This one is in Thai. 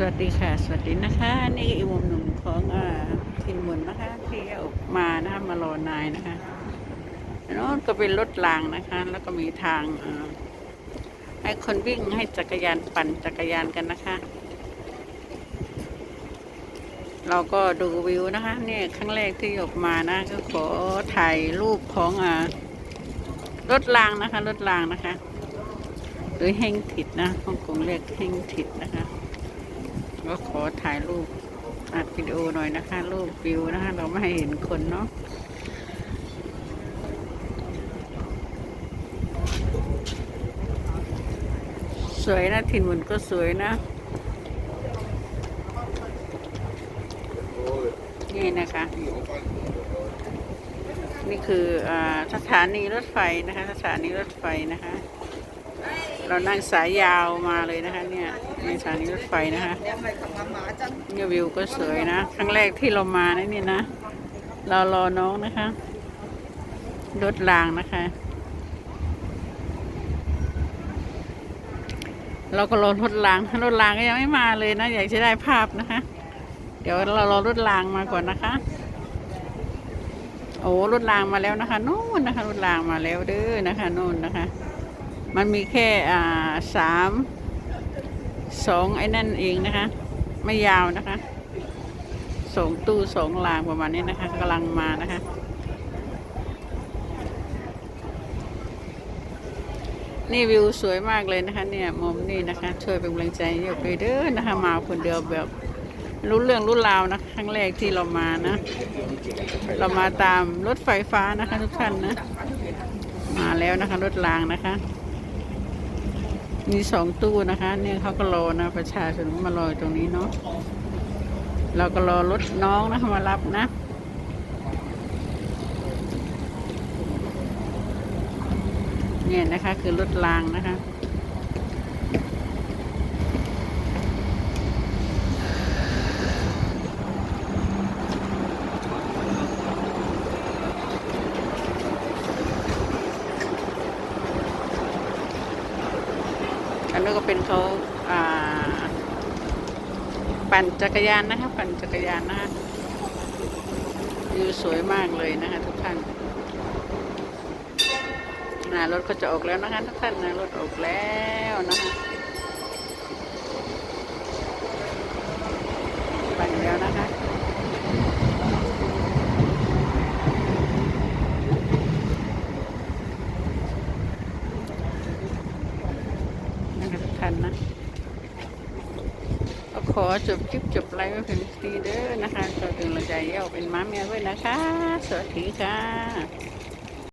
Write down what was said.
สวัสดีค่ะ สวัสดีนะคะ นี่อีกมุมหนึ่งของอทีมมุนนะคะ ที่ออกมานะคะมารอนายนะคะโน้นก็เป็นรถรางนะคะ แล้วก็มีทางให้คนวิ่งให้จักรยานปั่นจักรยานกันนะคะ เราก็ดูวิวนะคะเนี่ยครั้งแรกที่ออกมานะ ก็ขอถ่ายรูปของอรถรางนะคะ รถรางนะคะ หรือเฮงถิดนะฮ่องกงเรียกเฮงถิดนะคะ ก็ขอถ่ายรูปอัดวิดีโอหน่อยนะคะ รูปวิวนะคะ เราไม่ให้เห็นคนเนาะสวยนะถิ่นมุนก็สวยนะ นี่นะคะ นี่คืออาสถานีรถไฟนะคะ สถานีรถไฟนะคะ เรานั่งสายยาวมาเลยนะคะเนี่ย สถานีรถไฟนะคะเนี่ยวิวก็สวยนะ ครั้งแรกที่เรามานะนี่นะ เรารอน้องนะคะ รถรางนะคะ เราก็รอรถราง รถรางก็ยังไม่มาเลยนะ อยากจะได้ภาพนะคะ เดี๋ยวเรารอรถรางมาก่อนนะคะ โอ้รถรางมาแล้วนะคะนู่นนะคะ รถรางมาแล้วเด้อนะคะนู่นนะคะ มันมีแค่อ่าสาม สองไอ้นั่นเองนะคะ ไม่ยาวนะคะสองตู้สองรางประมาณนี้นะคะกำลังมานะคะ นี่วิวสวยมากเลยนะคะ เนี่ยมุมนี่นะคะ ช่วยเป็นกำลังใจให้ไปเด้อนะคะ มาคนเดียวแบบรู้เรื่องรู้ราวนะครั้งแรกที่เรามานะ เรามาตามรถไฟฟ้านะคะ ทุกท่านนะ มาแล้วนะคะรถรางนะคะ มีสองตู้นะคะ เนี่ยเขาก็รอนะประชาชนมารอตรงนี้เนาะเราก็รอรถน้องนะคะมารับนะเนี่ยนะคะคือรถรางนะคะ อันนี้ก็เป็นเขาอ่าปั่นจักรยานนะคะ ปั่นจักรยานนะคะวิวสวยมากเลยนะคะทุกท่านนะรถก็จะออกแล้วนะคะทุกท่านนะรถออกแล้วนะคะปั่นแล้วนะคะ นะคะ ทุกท่านนะก็ขอจบคลิปจบไลฟ์ไว้เพียงเท่านี้เด้อนะคะก็เป็นกำลังใจให้เอาเป็นม้าแมวด้วยนะคะ สวัสดีค่ะ